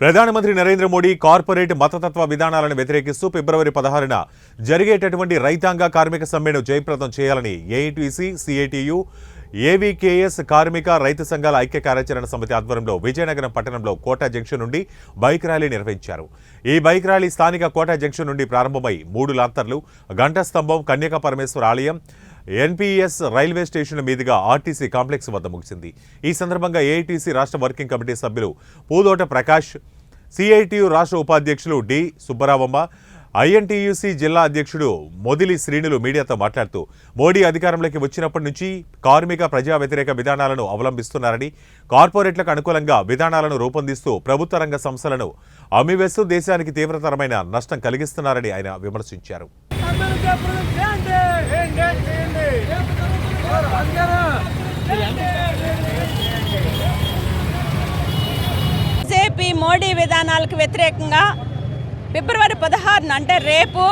ప్రధానమంత్రి నరేంద్ర మోడీ కార్పొరేట్ మతతత్వ విధానాలను వ్యతిరేకిస్తూ ఫిబ్రవరి పదహారున జరిగేటటువంటి రైతాంగ కార్మిక సమ్మెను జయప్రదం చేయాలని ఏఐటీసీ సిఐటియు ఏవీకేఎస్ కార్మిక రైతు సంఘాల ఐక్య కార్యాచరణ సమితి ఆధ్వర్యంలో విజయనగరం పట్టణంలో కోటా జంక్షన్ నుండి బైక్ ర్యాలీ నిర్వహించారు. ఈ బైక్ ర్యాలీ స్థానిక కోటా జంక్షన్ నుండి ప్రారంభమై మూడు లాంతర్లు గంట స్తంభం కన్యక పరమేశ్వర ఆలయం ఎన్పిఎస్ రైల్వే స్టేషన్ మీదుగా ఆర్టీసీ కాంప్లెక్స్ వద్ద ముగిసింది. ఈ సందర్భంగా ఏఐటీసీ రాష్ట్ర వర్కింగ్ కమిటీ సభ్యులు పూదోట ప్రకాష్ సిఐటియు రాష్ట్ర ఉపాధ్యక్షులు డి సుబ్బరావమ్మ ఐఎన్టీయూసీ జిల్లా అధ్యక్షుడు మొదిలి శ్రీనులు మీడియాతో మాట్లాడుతూ మోడీ అధికారంలోకి వచ్చినప్పటి నుంచి కార్మిక ప్రజా వ్యతిరేక విధానాలను అవలంబిస్తున్నారని కార్పొరేట్లకు అనుకూలంగా విధానాలను రూపొందిస్తూ ప్రభుత్వ రంగ సంస్థలను అమ్మివేస్తూ దేశానికి తీవ్రతరమైన నష్టం కలిగిస్తున్నారని ఆయన విమర్శించారు. బీజేపీ మోడీ విధానాలకు వ్యతిరేకంగా ఫిబ్రవరి పదహారున అంటే రేపు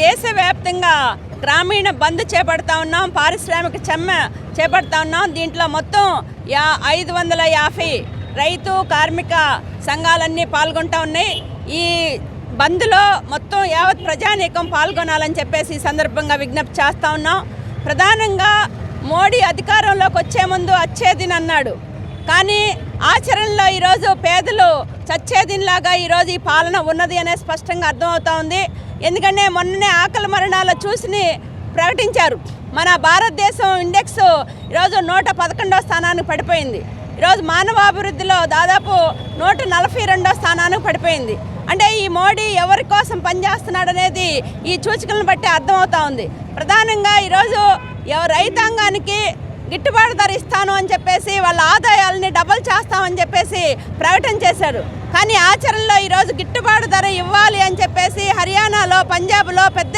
దేశవ్యాప్తంగా గ్రామీణ బంద్ చేపడతా ఉన్నాం పారిశ్రామిక చెమ్మ చేపడతా ఉన్నాం. దీంట్లో మొత్తం యా ఐదు వందల యాభై రైతు కార్మిక సంఘాలన్నీ పాల్గొంటా ఉన్నాయి. ఈ బంద్లో మొత్తం యావత్ ప్రజానీకం పాల్గొనాలని చెప్పేసి ఈ సందర్భంగా విజ్ఞప్తి చేస్తూ ఉన్నాం. ప్రధానంగా మోడీ అధికారంలోకి వచ్చే ముందు వచ్చేదిని అన్నాడు. కానీ ఆచరణలో ఈరోజు పేదలు చచ్చేదిలాగా ఈరోజు ఈ పాలన ఉన్నది అనే స్పష్టంగా అర్థమవుతా ఉంది. ఎందుకంటే మొన్ననే ఆకలి మరణాలు చూసి ప్రకటించారు. మన భారతదేశం ఇండెక్స్ ఈరోజు నూట పదకొండో స్థానానికి పడిపోయింది. ఈరోజు మానవాభివృద్ధిలో దాదాపు నూట నలభై రెండో స్థానానికి పడిపోయింది. అంటే ఈ మోడీ ఎవరి కోసం పనిచేస్తున్నాడు అనేది ఈ సూచికలను బట్టి అర్థమవుతా ఉంది. ప్రధానంగా ఈరోజు రైతాంగానికి గిట్టుబాటు ధర ఇస్తాను అని చెప్పేసి వాళ్ళ ఆదాయాలని డబల్ చేస్తామని చెప్పేసి ప్రకటన చేశారు. కానీ ఆచరణలో ఈరోజు గిట్టుబాటు ధర ఇవ్వాలి అని చెప్పేసి హర్యానాలో పంజాబ్లో పెద్ద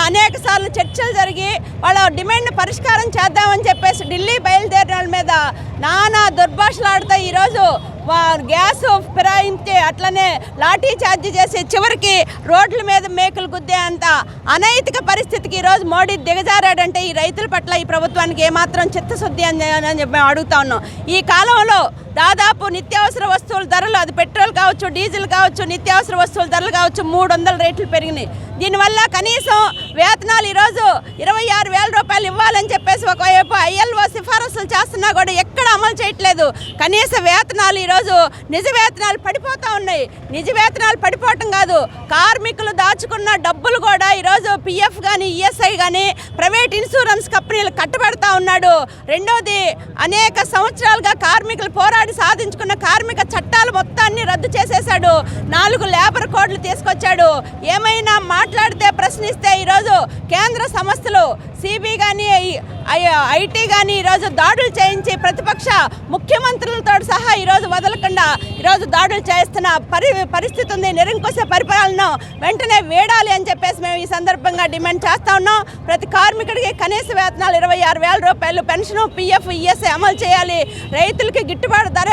అనేక సార్లు చర్చలు జరిగి వాళ్ళ డిమాండ్ పరిష్కారం చేద్దామని చెప్పేసి ఢిల్లీ బయలుదేరిన వాళ్ళ మీద నానా దుర్భాషలాడుతూ ఈరోజు గ్యాస్ ఫిరాయించి అట్లనే లాఠీ చార్జ్ చేసి చివరికి రోడ్ల మీద మేకలు గుద్దే అంత అనైతిక పరిస్థితికి ఈరోజు మోడీ దిగజారాడంటే ఈ రైతుల పట్ల ఈ ప్రభుత్వానికి ఏమాత్రం చిత్తశుద్ధి అని చెప్పి మేము అడుగుతా ఉన్నాం. ఈ కాలంలో దాదాపు నిత్యావసర వస్తువుల ధరలు అది పెట్రోల్ కావచ్చు డీజిల్ కావచ్చు నిత్యావసర వస్తువుల ధరలు కావచ్చు మూడు వందల రేట్లు పెరిగినాయి. దీనివల్ల కనీసం వేతనాలు ఈరోజు ఇరవై ఆరు వేల రూపాయలు ఇవ్వాలని చెప్పేసి ఒకవైపు ఐఎల్ఓ సిఫారసులు చేస్తున్నా కూడా ఎక్కడ అమలు చేయట్లేదు. కనీస వేతనాలు ఈరోజు నిజ వేతనాలు పడిపోతూ ఉన్నాయి. నిజ వేతనాలు పడిపోవటం కాదు. కార్మికులు దాచుకున్న డబ్బులు కూడా ఈరోజు పిఎఫ్ కానీ ఈఎస్ఐ కానీ ప్రైవేట్ ఇన్సూరెన్స్ కంపెనీలు కట్టబెడతా ఉన్నాడు. రెండోది అనేక సంవత్సరాలుగా కార్మికులు పోరాడి సాధించుకున్న కార్మిక చట్టాలు మొత్తాన్ని తీసుకొచ్చాడు నాలుగు లేబర్ కోడ్లు తీసుకొచ్చాడు. ఏమైనా మాట్లాడితే ప్రశ్నిస్తే ఈరోజు కేంద్ర సంస్థలు సిబి కానీ ఐటీ కానీ ఈరోజు దాడులు చేయించి ప్రతిపక్ష ముఖ్యమంత్రులతో సహా ఈరోజు వదలకుండా ఈరోజు దాడులు చేస్తున్న పరి పరిస్థితి ఉంది. నిరంకుశ పరిపాలనను వెంటనే వేడాలి అని చెప్పేసి మేము ఈ సందర్భంగా డిమాండ్ చేస్తా ఉన్నాం. ప్రతి కార్మికుడికి కనీస వేతనాలు ఇరవై ఆరు వేల రూపాయలు పెన్షన్ పిఎఫ్ ఈఎస్ఐ అమలు చేయాలి. రైతులకి గిట్టుబాటు ధర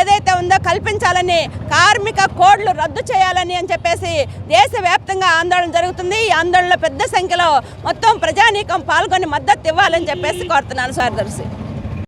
ఏదైతే ఉందో కల్పించాలని కార్మిక కోడ్లు రద్దు చేయాలని అని చెప్పేసి దేశవ్యాప్తంగా ఆందోళన జరుగుతుంది. ఈ ఆందోళనలో పెద్ద సంఖ్యలో మొత్తం ప్రజానీకం పాల్గొని మద్దతు ఇవ్వాలని చెప్పేసి కోరుతున్నాను సార్దర్శి